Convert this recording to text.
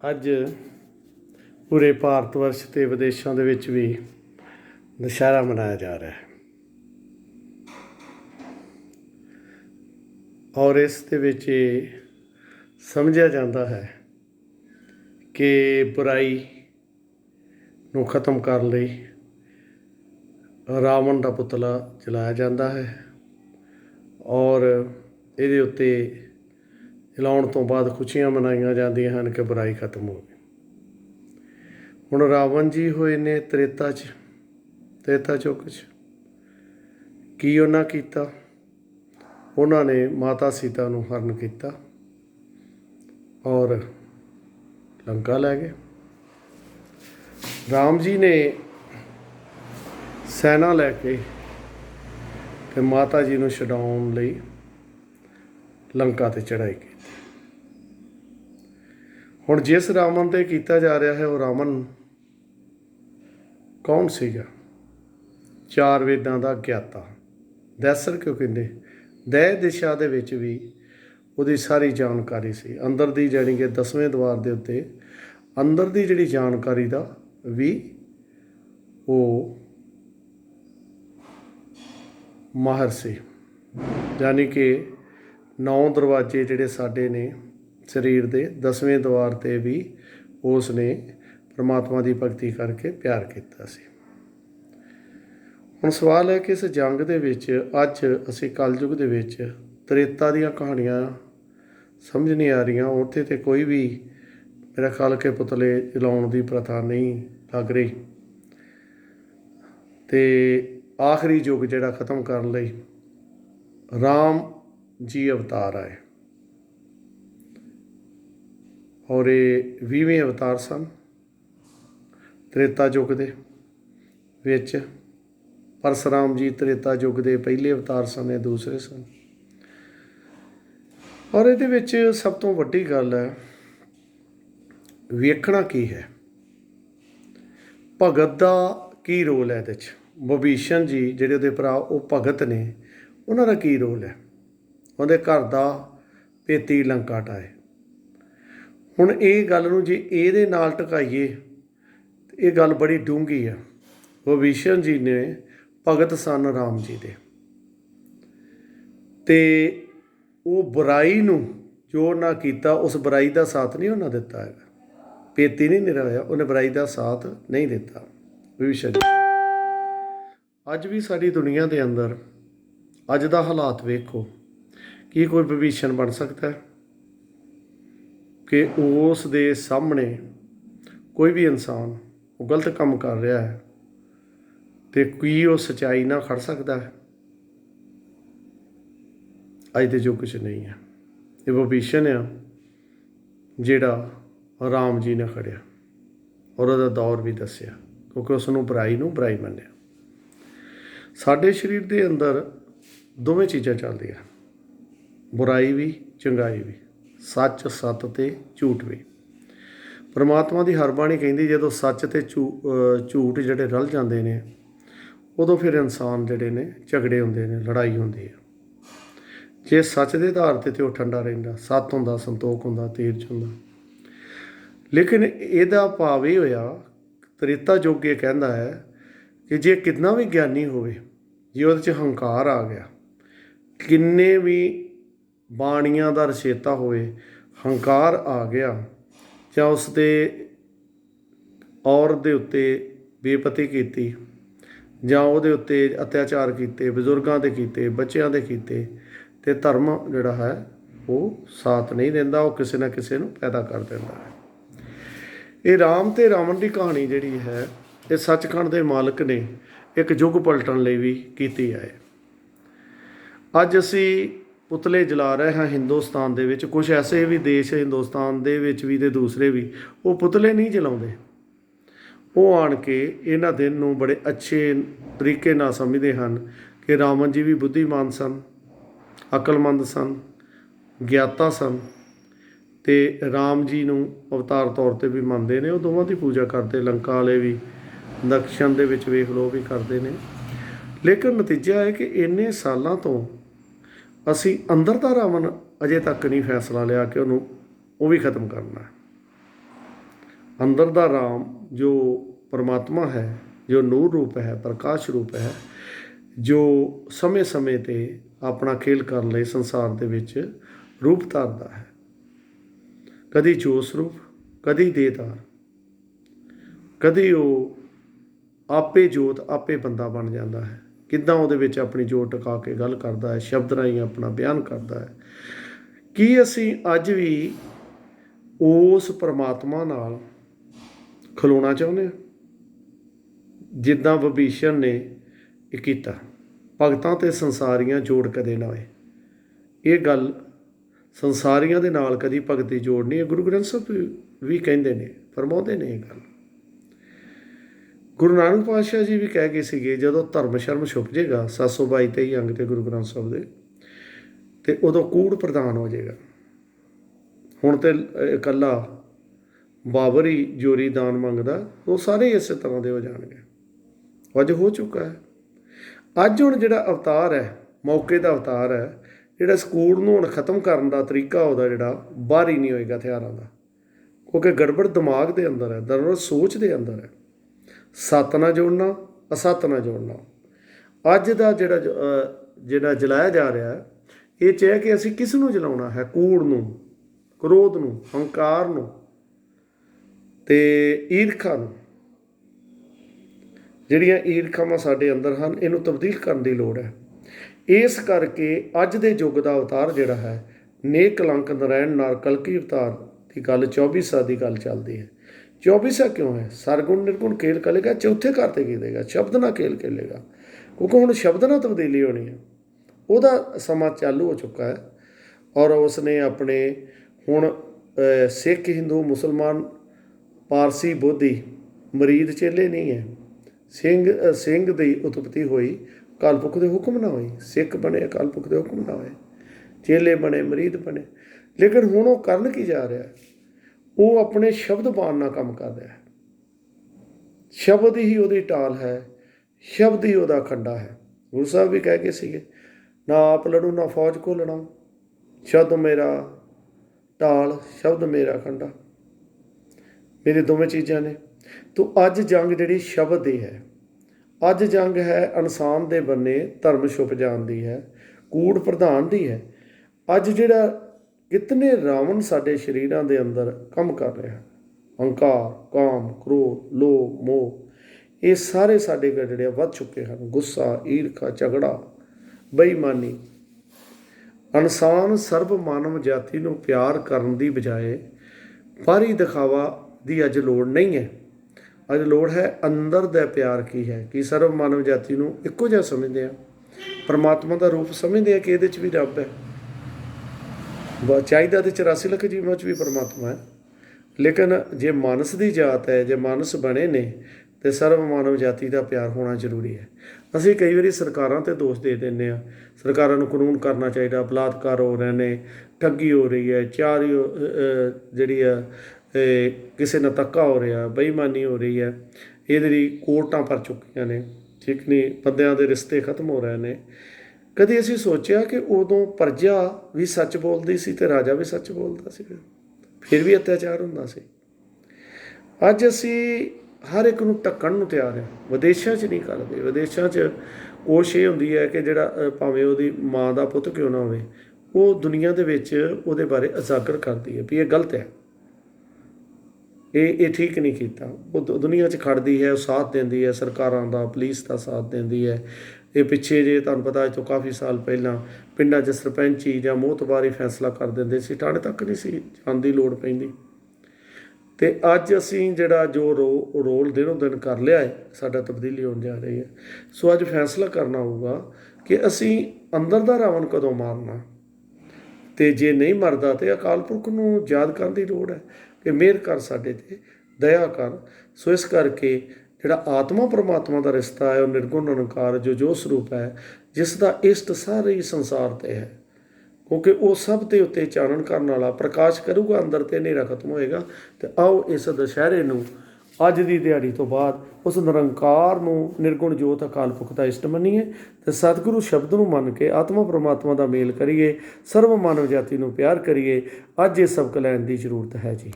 ਅੱਜ ਪੂਰੇ ਭਾਰਤ ਵਰਸ਼ ਤੇ ਵਿਦੇਸ਼ਾਂ ਦੇ ਵਿੱਚ ਵੀ ਦੁਸ਼ਹਿਰਾ ਮਨਾਇਆ ਜਾ ਰਿਹਾ ਹੈ। ਔਰ ਇਸ ਦੇ ਵਿੱਚ ਇਹ ਸਮਝਿਆ ਜਾਂਦਾ ਹੈ ਕਿ ਬੁਰਾਈ ਨੂੰ ਖਤਮ ਕਰਨ ਲਈ ਰਾਵਣ ਦਾ ਪੁਤਲਾ ਜਲਾਇਆ ਜਾਂਦਾ ਹੈ ਔਰ ਇਹਦੇ ਉੱਤੇ ਜਲਾਉਣ ਤੋਂ ਬਾਅਦ ਖੁਸ਼ੀਆਂ ਮਨਾਈਆਂ ਜਾਂਦੀਆਂ ਹਨ ਕਿ ਬੁਰਾਈ ਖਤਮ ਹੋ ਗਈ। ਹੁਣ ਰਾਵਣ ਜੀ ਹੋਏ ਨੇ ਤ੍ਰੇਤਾ 'ਚ, ਤ੍ਰੇਤਾ ਚੌਕ 'ਚ। ਕੀ ਉਹਨਾਂ ਕੀਤਾ? ਉਹਨਾਂ ਨੇ ਮਾਤਾ ਸੀਤਾ ਨੂੰ ਹਰਨ ਕੀਤਾ ਔਰ ਲੰਕਾ ਲੈ ਗਏ। ਰਾਮ ਜੀ ਨੇ ਸੈਨਾ ਲੈ ਕੇ ਤੇ ਮਾਤਾ ਜੀ ਨੂੰ ਛਡਾਉਣ ਲਈ ਲੰਕਾ ਤੇ ਚੜ੍ਹਾਈ ਕੀਤੀ। ਹੁਣ ਜਿਸ ਰਾਵਣ ਤੇ ਕੀਤਾ ਜਾ ਰਿਹਾ ਹੈ, ਉਹ ਰਾਵਣ ਕੌਣ ਸੀਗਾ? ਚਾਰ ਵੇਦਾਂ ਦਾ ਗਿਆਤਾ। ਦੈਸਰ ਕਿਉਂ ਕਹਿੰਦੇ? ਦੈ ਦਿਸ਼ਾ ਦੇ ਵਿੱਚ ਵੀ ਉਹਦੀ ਸਾਰੀ ਜਾਣਕਾਰੀ ਸੀ। ਅੰਦਰ ਦੀ ਜਾਣੀ ਕਿ ਦਸਵੇਂ ਦਵਾਰ ਦੇ ਉੱਤੇ ਅੰਦਰ ਦੀ ਜਿਹੜੀ ਜਾਣਕਾਰੀ ਦਾ ਵੀ ਉਹ ਮਾਹਰ ਸੀ। ਯਾਨੀ ਕਿ ਨੌ ਦਰਵਾਜ਼ੇ ਜਿਹੜੇ ਸਾਡੇ ਨੇ ਸਰੀਰ ਦੇ ਦਸਵੇਂ ਦਵਾਰ ਤੇ ਵੀ ਉਸ ਨੇ ਪ੍ਰਮਾਤਮਾ ਦੀ ਭਗਤੀ ਕਰਕੇ ਪਿਆਰ ਕੀਤਾ ਸੀ। ਹੁਣ ਸਵਾਲ ਹੈ ਕਿ ਇਸ ਜੰਗ ਦੇ ਵਿੱਚ ਅੱਜ ਅਸੀਂ ਕਲਯੁਗ ਦੇ ਵਿੱਚ ਤ੍ਰੇਤਾ ਦੀਆਂ ਕਹਾਣੀਆਂ ਸਮਝ ਨਹੀਂ ਆ ਰਹੀਆਂ, ਉੱਥੇ ਤੇ ਕੋਈ ਵੀ ਮੇਰਾ ਖਿਆਲ ਕਿ ਪੁਤਲੇ ਜਲਾਉਣ ਦੀ ਪ੍ਰਥਾ ਨਹੀਂ ਲੱਗ ਰਹੀ। ਤੇ ਆਖਰੀ ਯੁੱਗ ਜਿਹੜਾ ਖਤਮ ਕਰਨ ਲਈ ਰਾਮ ਜੀ ਅਵਤਾਰ ਆਏ। ਔਰ ਇਹ 20ਵੇਂ ਅਵਤਾਰ ਸਨ। ਤ੍ਰੇਤਾ ਯੁੱਗ ਦੇ ਵਿੱਚ ਪਰਸਰਾਮ ਜੀ ਤ੍ਰੇਤਾ ਯੁੱਗ ਦੇ ਪਹਿਲੇ ਅਵਤਾਰ ਸਨ, ਇਹ ਦੂਸਰੇ ਸਨ। ਔਰ ਇਹਦੇ ਵਿੱਚ ਸਭ ਤੋਂ ਵੱਡੀ ਗੱਲ ਹੈ, ਵੇਖਣਾ ਕੀ ਹੈ? ਭਗਤ ਦਾ ਕੀ ਰੋਲ ਹੈ ਇਹਦੇ 'ਚ ਵਿਭੀਸ਼ਣ ਜੀ, ਜਿਹੜੇ ਉਹਦੇ ਭਰਾ ਉਹ ਭਗਤ ਨੇ, ਉਹਨਾਂ ਦਾ ਕੀ ਰੋਲ ਹੈ? ਉਹਦੇ ਘਰ ਦਾ ਪੇਤੀ ਲੰਕਾ ਟਾਏ। ਹੁਣ ਇਹ ਗੱਲ ਨੂੰ ਜੇ ਇਹਦੇ ਨਾਲ ਟਕਾਈਏ, ਇਹ ਗੱਲ ਬੜੀ ਡੂੰਘੀ ਆ। ਵਿਭੀਸ਼ਣ ਜੀ ਨੇ ਭਗਤ ਸਨ ਰਾਮ ਜੀ ਦੇ। ਤੇ ਉਹ ਬੁਰਾਈ ਨੂੰ ਜੋ ਨਾ ਕੀਤਾ, ਉਸ ਬੁਰਾਈ ਦਾ ਸਾਥ ਨਹੀਂ ਉਹਨਾਂ ਦਿੱਤਾ ਹੈਗਾ। ਪੇਤੀ ਨਹੀਂ ਨਿਰਾਇਆ ਉਹਨੇ ਬੁਰਾਈ ਦਾ ਸਾਥ ਨਹੀਂ ਦਿੱਤਾ। ਵਿਭੀਸ਼ਣ ਜੀ, ਅੱਜ ਵੀ ਸਾਡੀ ਦੁਨੀਆ ਦੇ ਅੰਦਰ ਅੱਜ ਦਾ ਹਾਲਾਤ ਵੇਖੋ। ਕੀ ਕੋਈ ਵਿਭੀਸ਼ਣ ਬਣ ਸਕਦਾ ਹੈ? ਕਿ ਉਸ ਦੇ ਸਾਹਮਣੇ ਕੋਈ ਵੀ ਇਨਸਾਨ ਉਹ ਗਲਤ ਕੰਮ ਕਰ ਰਿਹਾ ਹੈ ਤੇ ਕੀ ਉਹ ਸਚਾਈ ਨਾਲ ਖੜ ਸਕਦਾ ਹੈ? ਅੱਜ ਦੇ ਯੁੱਗ 'ਚ ਨਹੀਂ ਹੈ। ਇਹ ਵਿਭੀਸ਼ਣ ਆ ਜਿਹੜਾ ਰਾਮ ਜੀ ਨੇ ਖੜਿਆ ਔਰ ਉਹਦਾ ਦੌਰ ਵੀ ਦੱਸਿਆ, ਕਿਉਂਕਿ ਉਸ ਨੂੰ ਬੁਰਾਈ ਨੂੰ ਬੁਰਾਈ ਮੰਨਿਆ। ਸਾਡੇ ਸਰੀਰ ਦੇ ਅੰਦਰ ਦੋਵੇਂ ਚੀਜ਼ਾਂ ਚੱਲਦੀਆਂ। ਬੁਰਾਈ ਵੀ, ਚੰਗਾਈ ਵੀ। ਸੱਚ, ਸੱਤ ਤੇ ਝੂਠ ਵੀ। ਪਰਮਾਤਮਾ ਦੀ ਹਰ ਬਾਣੀ ਕਹਿੰਦੀ, ਜਦੋਂ ਸੱਚ ਤੇ ਝੂ- ਝੂਠ ਜਿਹੜੇ ਰਲ ਜਾਂਦੇ ਨੇ, ਉਦੋਂ ਫਿਰ ਇਨਸਾਨ ਜਿਹੜੇ ਨੇ ਝਗੜੇ ਹੁੰਦੇ ਨੇ, ਲੜਾਈ ਹੁੰਦੀ ਹੈ। ਜੇ ਸੱਚ ਦੇ ਆਧਾਰ ਤੇ ਤੇ ਉਹ ਠੰਡਾ ਰਹਿੰਦਾ, ਸੱਤ ਹੁੰਦਾ, ਸੰਤੋਖ ਹੁੰਦਾ, ਤੇਜ ਹੁੰਦਾ। ਲੇਕਿਨ ਇਹਦਾ ਭਾਵ ਇਹ ਹੋਇਆ, ਤ੍ਰੇਤਾ ਯੁੱਗ ਇਹ ਕਹਿੰਦਾ ਹੈ ਕਿ ਜੇ ਕਿੰਨਾ ਵੀ ਗਿਆਨੀ ਹੋਵੇ, ਜੇ ਉਹਦੇ 'ਚ ਹੰਕਾਰ ਆ ਗਿਆ, ਕਿੰਨੇ ਵੀ ਬਾਣੀਆਂ ਦਾ ਰਚੇਤਾ ਹੋਏ, ਹੰਕਾਰ ਆ ਗਿਆ। ਜਾਂ ਉਸ ਦੇ ਔਰਤ ਦੇ ਉੱਤੇ ਬੇਪਤੀ ਕੀਤੀ, ਜਾਂ ਉਹਦੇ ਉੱਤੇ ਅਤਿਆਚਾਰ ਕੀਤੇ, ਬਜ਼ੁਰਗਾਂ ਦੇ ਕੀਤੇ, ਬੱਚਿਆਂ ਦੇ ਕੀਤੇ, ਤੇ ਧਰਮ ਜਿਹੜਾ ਹੈ, ਉਹ ਸਾਥ ਨਹੀਂ ਦਿੰਦਾ, ਉਹ ਕਿਸੇ ਨਾ ਕਿਸੇ ਨੂੰ ਪੈਦਾ ਕਰ ਦਿੰਦਾ ਹੈ। ਇਹ ਰਾਮ ਤੇ ਰਾਵਣ ਦੀ ਕਹਾਣੀ ਜਿਹੜੀ ਹੈ, ਇਹ ਸੱਚਖੰਡ ਦੇ ਮਾਲਕ ਨੇ ਇੱਕ ਯੁੱਗ ਪਲਟਣ ਲਈ ਵੀ ਕੀਤੀ ਹੈ। ਅੱਜ ਅਸੀਂ ਪੁਤਲੇ ਜਲਾ ਰਹੇ ਹਾਂ ਹਿੰਦੁਸਤਾਨ ਦੇ ਵਿੱਚ। ਕੁਝ ਐਸੇ ਵੀ ਦੇਸ਼ ਹਿੰਦੁਸਤਾਨ ਦੇ ਵਿੱਚ ਵੀ ਤੇ ਦੂਸਰੇ ਵੀ, ਉਹ ਪੁਤਲੇ ਨਹੀਂ ਜਲਾਉਂਦੇ। ਉਹ ਆਣ ਕੇ ਇਹਨਾਂ ਦਿਨ ਨੂੰ ਬੜੇ ਅੱਛੇ ਤਰੀਕੇ ਨਾਲ ਸਮਝਦੇ ਹਨ ਕਿ ਰਾਵਣ ਜੀ ਵੀ ਬੁੱਧੀਮਾਨ ਸਨ, ਅਕਲਮੰਦ ਸਨ, ਗਿਆਤਾ ਸਨ ਤੇ ਰਾਮ ਜੀ ਨੂੰ ਅਵਤਾਰ ਤੌਰ ਤੇ ਵੀ ਮੰਨਦੇ ਨੇ। ਉਹ ਦੋਵਾਂ ਦੀ ਪੂਜਾ ਕਰਦੇ, ਲੰਕਾ ਵਾਲੇ ਵੀ ਦਕਸ਼ਨ ਦੇ ਵਿੱਚ ਵੇਖ ਲਓ ਵੀ ਕਰਦੇ ਨੇ। ਲੇਕਿਨ ਨਤੀਜਾ ਹੈ ਕਿ ਇੰਨੇ ਸਾਲਾਂ ਤੋਂ ਅਸੀਂ ਅੰਦਰ ਦਾ ਰਾਵਣ ਅਜੇ ਤੱਕ ਨਹੀਂ ਫੈਸਲਾ ਲਿਆ ਕਿ ਉਹਨੂੰ ਉਹ ਵੀ ਖਤਮ ਕਰਨਾ ਹੈ। ਅੰਦਰ ਦਾ ਰਾਮ ਜੋ ਪਰਮਾਤਮਾ ਹੈ, ਜੋ ਨੂਰ ਰੂਪ ਹੈ, ਪ੍ਰਕਾਸ਼ ਰੂਪ ਹੈ, ਜੋ ਸਮੇਂ-ਸਮੇਂ ਤੇ ਆਪਣਾ ਖੇਲ ਕਰਨ ਲਈ ਸੰਸਾਰ ਦੇ ਵਿੱਚ ਰੂਪ ਧਾਰਦਾ ਹੈ। ਕਦੀ ਜੋਸ ਰੂਪ, ਕਦੀ ਦੇਦਾਰ ਕਦੀ ਉਹ ਆਪੇ ਜੋਤ, ਆਪੇ ਬੰਦਾ ਬਣ ਜਾਂਦਾ ਹੈ। ਕਿੱਦਾਂ ਉਹਦੇ ਵਿੱਚ ਆਪਣੀ ਜੋਤ ਟਿਕਾ ਕੇ ਗੱਲ ਕਰਦਾ ਹੈ, ਸ਼ਬਦ ਰਾਹੀਂ ਆਪਣਾ ਬਿਆਨ ਕਰਦਾ ਹੈ। ਕੀ ਅਸੀਂ ਅੱਜ ਵੀ ਉਸ ਪਰਮਾਤਮਾ ਨਾਲ ਖਲੋਣਾ ਚਾਹੁੰਦੇ ਹਾਂ? ਜਿੱਦਾਂ ਵਿਭੀਸ਼ਣ ਨੇ ਇਹ ਕੀਤਾ। ਭਗਤਾਂ ਤੇ ਸੰਸਾਰੀਆਂ ਜੋੜ ਕਦੇ ਨਾ ਹੋਏ ਇਹ ਗੱਲ ਸੰਸਾਰੀਆਂ ਦੇ ਨਾਲ ਕਦੀ ਭਗਤੀ ਜੋੜਨੀ ਹੈ ਗੁਰੂ ਗ੍ਰੰਥ ਸਾਹਿਬ ਵੀ ਕਹਿੰਦੇ ਨੇ, ਫਰਮਾਉਂਦੇ ਨੇ ਇਹ ਗੱਲ। ਗੁਰੂ ਨਾਨਕ ਪਾਤਸ਼ਾਹ ਜੀ ਵੀ ਕਹਿ ਗਏ ਸੀਗੇ, ਜਦੋਂ ਧਰਮ ਸ਼ਰਮ ਛੁਪ ਜਾਏਗਾ 722 23 ਅੰਗ ਤੇ ਗੁਰੂ ਗ੍ਰੰਥ ਸਾਹਿਬ ਦੇ, ਤੇ ਉਦੋਂ ਕੂੜ ਪ੍ਰਦਾਨ ਹੋ ਜਾਏਗਾ। ਹੁਣ ਤੇ ਇਕੱਲਾ ਬਾਬਰ ਹੀ ਜੋਰੀ ਦਾਨ ਮੰਗਦਾ, ਉਹ ਸਾਰੇ ਇਸੇ ਤਰ੍ਹਾਂ ਦੇ ਹੋ ਜਾਣਗੇ। ਅੱਜ ਹੋ ਚੁੱਕਾ ਹੈ। ਅੱਜ ਹੁਣ ਜਿਹੜਾ ਅਵਤਾਰ ਹੈ, ਮੌਕੇ ਦਾ ਅਵਤਾਰ ਹੈ, ਜਿਹੜਾ ਸਕੂਲ ਨੂੰ ਹੁਣ ਖਤਮ ਕਰਨ ਦਾ ਤਰੀਕਾ ਉਹਦਾ ਜਿਹੜਾ, ਬਾਹਰ ਹੀ ਨਹੀਂ ਹੋਏਗਾ ਹਥਿਆਰਾਂ ਦਾ। ਕਿਉਂਕਿ ਗੜਬੜ ਦਿਮਾਗ ਦੇ ਅੰਦਰ ਹੈ ਦਰਅਸਲ ਸੋਚ ਦੇ ਅੰਦਰ ਹੈ। ਸੱਤ ਨਾਲ ਜੋੜਨਾ, ਅਸੱਤ ਨਾਲ ਜੋੜਨਾ। ਅੱਜ ਦਾ ਜਿਹੜਾ ਜਿਹੜਾ ਜਲਾਇਆ ਜਾ ਰਿਹਾ ਹੈ ਇਹ ਚ ਹੈ ਕਿ ਅਸੀਂ ਕਿਸ ਨੂੰ ਜਲਾਉਣਾ ਹੈ? ਕੂੜ ਨੂੰ, ਕ੍ਰੋਧ ਨੂੰ, ਹੰਕਾਰ ਨੂੰ ਤੇ ਈਰਖਾ ਨੂੰ। ਜਿਹੜੀਆਂ ਈਰਖਾਵਾਂ ਸਾਡੇ ਅੰਦਰ ਹਨ, ਇਹਨੂੰ ਤਬਦੀਲ ਕਰਨ ਦੀ ਲੋੜ ਹੈ। ਇਸ ਕਰਕੇ ਅੱਜ ਦੇ ਯੁੱਗ ਦਾ ਅਵਤਾਰ ਜਿਹੜਾ ਹੈ, ਨੇਕ ਕਲੰਕ ਨਰਾਇਣ ਨਾਲ ਕਲਕੀ ਅਵਤਾਰ ਦੀ ਗੱਲ 2400 ਦੀ ਗੱਲ ਚੱਲਦੀ ਹੈ। 2400 ਕਿਉਂ ਹੈ ਸਰਗੁਣ ਨਿਰਗੁਣ ਖੇਲ ਕਲੇਗਾ ਚੌਥੇ ਘਰ ਤੇ ਕੀ ਸ਼ਬਦ ਨਾਲ ਖੇਲ ਖੇਲੇਗਾ ਕਿਉਂਕਿ ਹੁਣ ਸ਼ਬਦ ਨਾਲ ਤਬਦੀਲੀ ਹੋਣੀ ਹੈ ਉਹਦਾ ਸਮਾਂ ਚਾਲੂ ਹੋ ਚੁੱਕਾ ਹੈ ਔਰ ਉਸ ਨੇ ਆਪਣੇ ਹੁਣ ਸਿੱਖ ਹਿੰਦੂ ਮੁਸਲਮਾਨ ਪਾਰਸੀ ਬੋਧੀ ਮਰੀਦ ਚੇਲੇ ਨਹੀਂ ਹੈ ਸਿੰਘ ਸਿੰਘ ਦੀ ਉਤਪਤੀ ਹੋਈ ਕਲਪੁਖ ਦੇ ਹੁਕਮ ਨਾ ਹੋਈ ਸਿੱਖ ਬਣੇ ਕਲਪੁਖ ਦੇ ਹੁਕਮ ਨਾ ਹੋਏ ਚੇਲੇ ਬਣੇ ਮਰੀਦ ਬਣੇ ਲੇਕਿਨ ਹੁਣ ਉਹ ਕਰਨ ਕੀ ਜਾ ਰਿਹਾ ਹੈ ਉਹ ਆਪਣੇ ਸ਼ਬਦ ਬਾਣ ਨਾਲ ਕੰਮ ਕਰ ਰਿਹਾ ਹੈ। ਸ਼ਬਦ ਹੀ ਉਹਦੀ ਟਾਲ ਹੈ, ਸ਼ਬਦ ਹੀ ਉਹਦਾ ਖੰਡਾ ਹੈ। ਗੁਰੂ ਸਾਹਿਬ ਵੀ ਕਹਿ ਕੇ ਸੀਗੇ, ਨਾ ਆਪ ਲੜੂ, ਨਾ ਫੌਜ ਕੋ ਲੜਾਉ। ਸ਼ਬਦ ਮੇਰਾ ਟਾਲ, ਸ਼ਬਦ ਮੇਰਾ ਖੰਡਾ। ਮੇਰੇ ਦੋਵੇਂ ਚੀਜ਼ਾਂ ਨੇ। ਤੋ ਅੱਜ ਜੰਗ ਜਿਹੜੀ ਸ਼ਬਦ ਦੀ ਹੈ, ਅੱਜ ਜੰਗ ਹੈ ਇਨਸਾਨ ਦੇ ਬੰਨੇ ਧਰਮ ਛੁਪ ਜਾਣ ਦੀ ਹੈ, ਕੂੜ ਪ੍ਰਧਾਨ ਦੀ ਹੈ। ਅੱਜ ਜਿਹੜਾ ਕਿਤਨੇ ਰਾਵਣ ਸਾਡੇ ਸ਼ਰੀਰਾਂ ਦੇ ਅੰਦਰ ਕੰਮ ਕਰ ਰਿਹਾ ਹੈ? ਹੰਕਾਰ, ਕਾਮ, ਕ੍ਰੋਧ, ਲੋਭ, ਮੋਹ, ਇਹ ਸਾਰੇ ਸਾਡੇ ਜਿਹੜੇ ਆ ਵੱਧ ਚੁੱਕੇ ਹਨ। ਗੁੱਸਾ, ਈਰਖਾ, ਝਗੜਾ, ਬੇਈਮਾਨੀ। ਇਨਸਾਨ ਸਰਬ ਮਾਨਵ ਜਾਤੀ ਨੂੰ ਪਿਆਰ ਕਰਨ ਦੀ ਬਜਾਏ ਬਾਹਰੀ ਦਿਖਾਵਾ ਦੀ ਅੱਜ ਲੋੜ ਨਹੀਂ ਹੈ। ਅੱਜ ਲੋੜ ਹੈ ਅੰਦਰ ਦਾ ਪਿਆਰ ਕੀ ਹੈ? ਕਿ ਸਰਬ ਮਾਨਵ ਜਾਤੀ ਨੂੰ ਇੱਕੋ ਜਿਹਾ ਸਮਝਦੇ ਆ? ਪਰਮਾਤਮਾ ਦਾ ਰੂਪ ਸਮਝਦੇ ਆ ਕਿ ਇਹਦੇ 'ਚ ਵੀ ਰੱਬ ਹੈ? ਚਾਹੀਦਾ ਤੇ 84 ਲੱਖ ਜੀਵਾਂ 'ਚ ਵੀ ਪਰਮਾਤਮਾ ਹੈ। ਲੇਕਿਨ ਜੇ ਮਾਨਸ ਦੀ ਜਾਤ ਹੈ, ਜੇ ਮਾਨਸ ਬਣੇ ਨੇ, ਤੇ ਸਰਵ ਮਾਨਵ ਜਾਤੀ ਦਾ ਪਿਆਰ ਹੋਣਾ ਜ਼ਰੂਰੀ ਹੈ। ਅਸੀਂ ਕਈ ਵਾਰੀ ਸਰਕਾਰਾਂ ਤੇ ਦੋਸ਼ ਦੇ ਦਿੰਦੇ ਆ ਸਰਕਾਰਾਂ ਨੂੰ ਕਾਨੂੰਨ ਕਰਨਾ ਚਾਹੀਦਾ, ਬਲਾਤਕਾਰ ਹੋ ਰਹੇ ਨੇ, ਠੱਗੀ ਹੋ ਰਹੀ ਹੈ, ਚਾਰੀ ਜਿਹੜੀ ਆ ਕਿਸੇ ਨਾਲ ਧੱਕਾ ਹੋ ਰਿਹਾ, ਬੇਈਮਾਨੀ ਹੋ ਰਹੀ ਹੈ। ਇਹਦੇ ਲਈ ਕੋਰਟਾਂ ਭਰ ਚੁੱਕੀਆਂ ਨੇ। ਠੀਕ ਨਹੀਂ? ਬੰਦਿਆਂ ਦੇ ਰਿਸ਼ਤੇ ਖਤਮ ਹੋ ਰਹੇ ਨੇ। ਕਦੀ ਅਸੀਂ ਸੋਚਿਆ ਕਿ ਉਦੋਂ ਪਰਜਾ ਵੀ ਸੱਚ ਬੋਲਦੀ ਸੀ ਤੇ ਰਾਜਾ ਵੀ ਸੱਚ ਬੋਲਦਾ ਸੀ। ਫਿਰ ਵੀ ਅਤਿਆਚਾਰ ਹੁੰਦਾ ਸੀ। ਅੱਜ ਅਸੀਂ ਹਰ ਇੱਕ ਨੂੰ ਟੱਕਣ ਨੂੰ ਤਿਆਰ ਹਾਂ। ਵਿਦੇਸ਼ਾਂ 'ਚ ਨਹੀਂ ਕਰਦੇ। ਵਿਦੇਸ਼ਾਂ 'ਚ ਕੋਸ਼ਿਸ਼ ਇਹ ਹੁੰਦੀ ਹੈ ਕਿ ਜਿਹੜਾ ਭਾਵੇਂ ਉਹਦੀ ਮਾਂ ਦਾ ਪੁੱਤ ਕਿਉਂ ਨਾ ਹੋਵੇ, ਉਹ ਦੁਨੀਆ ਦੇ ਵਿੱਚ ਉਹਦੇ ਬਾਰੇ ਉਜਾਗਰ ਕਰਦੀ ਹੈ ਵੀ ਇਹ ਗਲਤ ਹੈ। ਇਹ ਇਹ ਠੀਕ ਨਹੀਂ ਕੀਤਾ। ਉਹ ਦੁ- ਦੁਨੀਆ 'ਚ ਖੜਦੀ ਹੈ, ਉਹ ਸਾਥ ਦਿੰਦੀ ਹੈ, ਸਰਕਾਰਾਂ ਦਾ, ਪੁਲਿਸ ਦਾ ਸਾਥ ਦਿੰਦੀ ਹੈ। ਇਹ ਪਿੱਛੇ ਜੇ ਤੁਹਾਨੂੰ ਪਤਾ ਅੱਜ ਤੋਂ ਕਾਫੀ ਸਾਲ ਪਹਿਲਾਂ ਪਿੰਡਾਂ 'ਚ ਸਰਪੰਚੀ ਜਾਂ ਮੋਹਤਬਾਰੀ ਫੈਸਲਾ ਕਰ ਦਿੰਦੇ ਸੀ ਟਾਣੇ ਤੱਕ ਨਹੀਂ ਸੀ ਜਾਣ ਦੀ ਲੋੜ ਪੈਂਦੀ। ਤੇ ਅੱਜ ਅਸੀਂ ਜਿਹੜਾ ਜੋ ਰੋ, ਰੋਲ ਦਿਨੋਂ ਦਿਨ ਕਰ ਲਿਆ ਹੈ, ਸਾਡਾ ਤਬਦੀਲੀ ਹੋਣ ਜਾ ਰਹੀ ਹੈ। ਸੋ ਅੱਜ ਫੈਸਲਾ ਕਰਨਾ ਹੋਊਗਾ ਕਿ ਅਸੀਂ ਅੰਦਰ ਦਾ ਰਾਵਣ ਕਦੋਂ ਮਾਰਨਾ। ਤੇ ਜੇ ਨਹੀਂ ਮਰਦਾ ਤੇ ਅਕਾਲ ਪੁਰਖ ਨੂੰ ਯਾਦ ਕਰਨ ਦੀ ਲੋੜ ਹੈ ਕਿ ਮਿਹਰ ਕਰ ਸਾਡੇ ਤੇ, ਦਇਆ ਕਰ। ਸੋ ਇਸ ਕਰਕੇ ਜਿਹੜਾ ਆਤਮਾ ਪਰਮਾਤਮਾ ਦਾ ਰਿਸ਼ਤਾ ਹੈ, ਉਹ ਨਿਰਗੁਣ ਨਿਰੰਕਾਰ ਜੋ ਜੋ ਸਰੂਪ ਹੈ, ਜਿਸ ਦਾ ਇਸ਼ਟ ਸਾਰੇ ਹੀ ਸੰਸਾਰ ਤੇ ਹੈ। ਕਿਉਂਕਿ ਉਹ ਸਭ ਦੇ ਉੱਤੇ ਚਾਨਣ ਕਰਨ ਵਾਲਾ ਪ੍ਰਕਾਸ਼ ਕਰੂਗਾ, ਅੰਦਰ ਤੇ ਹਨੇਰਾ ਖਤਮ ਹੋਏਗਾ। ਤੇ ਆਓ ਇਸ ਦੁਸ਼ਹਿਰੇ ਨੂੰ, ਅੱਜ ਦੀ ਦਿਹਾੜੀ ਤੋਂ ਬਾਅਦ, ਉਸ ਨਿਰੰਕਾਰ ਨੂੰ ਨਿਰਗੁਣ ਜੋਤ ਅਕਾਲ ਪੁਰਖ ਦਾ ਇਸ਼ਟ ਮੰਨੀਏ। ਤੇ ਸਤਿਗੁਰੂ ਸ਼ਬਦ ਨੂੰ ਮੰਨ ਕੇ ਆਤਮਾ ਪ੍ਰਮਾਤਮਾ ਦਾ ਮੇਲ ਕਰੀਏ, ਸਰਵ ਮਾਨਵ ਜਾਤੀ ਨੂੰ ਪਿਆਰ ਕਰੀਏ, ਅੱਜ ਇਹ ਸਬਕ ਲੈਣ ਦੀ ਜ਼ਰੂਰਤ ਹੈ ਜੀ।